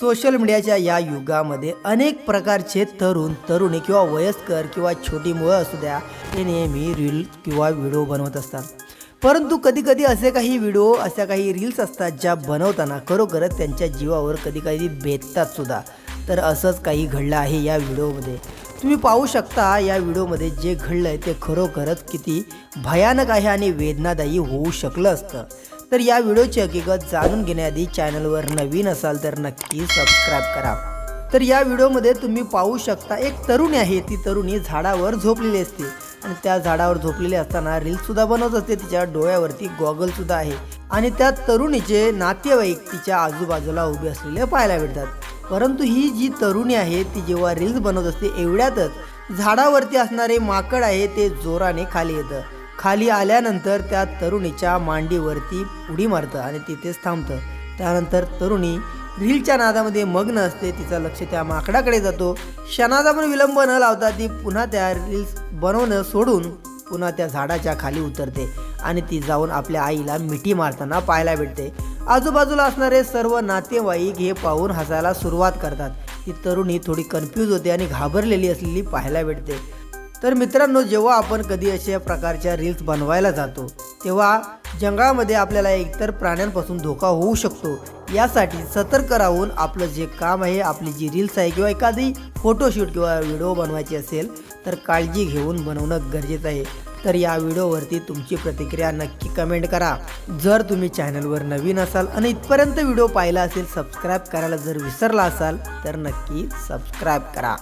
Social मीडियाच्या या युगामध्ये अनेक प्रकारचे तरुण तरुणी किंवा वयस्कर किंवा छोटी मुलं असू द्या ते नेहमी रील किंवा व्हिडिओ बनवत असतात. परंतु कधी कधी असे काही व्हिडिओ अशा काही रील्स असतात ज्या बनवताना खरोखरच त्यांच्या जीवावर कधी कधी बेततात सुद्धा. तर असंच काही घडलं आहे या व्हिडिओमध्ये तुम्ही पाहू शकता या व्हिडिओमध्ये जे घडलं आहे ते खरोखरच किती भयानक आहे आणि वेदनादायी होऊ शकलं असतं. तर या व्हिडिओची हकीकत जाणून घेण्याआधी चॅनलवर नवीन असाल तर नक्की सबस्क्राईब करा. तर या व्हिडिओमध्ये तुम्ही पाहू शकता एक तरुणी आहे. ती तरुणी झाडावर झोपलेली असते आणि त्या झाडावर झोपलेली असताना रील्ससुद्धा बनवत असते. तिच्या डोळ्यावरती गॉगलसुद्धा आहे आणि त्या तरुणीचे नातेवाईक तिच्या आजूबाजूला उभे असलेले पाहायला भेटतात. परंतु ही जी तरुणी आहे ती जेव्हा रील्स बनवत असते एवढ्यातच झाडावरती असणारे माकड आहे ते जोराने खाली येतं. खाली आल्यानंतर त्या तरुणीच्या मांडीवरती उडी मारतं आणि तिथेच थांबतं. त्यानंतर तरुणी रीलच्या नादामध्ये मग्न असते तिचं लक्ष त्या माकडाकडे जातो. क्षणाचा पण विलंब न लावता ती पुन्हा त्या रील्स बनवणं सोडून पुन्हा त्या झाडाच्या खाली उतरते आणि ती जाऊन आपल्या आईला मिठी मारताना पाहायला भेटते. आजूबाजूला असणारे सर्व नातेवाईक हे पाहून हसायला सुरुवात करतात. ती तरुणी थोडी कन्फ्यूज होते आणि घाबरलेली असलेली पाहायला भेटते. तर मित्रांनो जेव्हा आपण कधी अशा प्रकारच्या रील्स बनवायला जातो तेव्हा जंगलामध्ये आपल्याला एकतर प्राण्यांपासून धोका होऊ शकतो. यासाठी सतर्क राहून आपलं जे काम आहे आपली जी रील्स आहे किंवा एखादी फोटोशूट किंवा व्हिडिओ बनवायची असेल तर काळजी घेऊन बनवणं गरजेचं आहे. तर या व्हिडिओवरती तुमची प्रतिक्रिया नक्की कमेंट करा. जर तुम्ही चॅनलवर नवीन असाल आणि इथपर्यंत व्हिडिओ पाहिला असेल सबस्क्राईब करायला जर विसरला असाल तर नक्की सबस्क्राईब करा.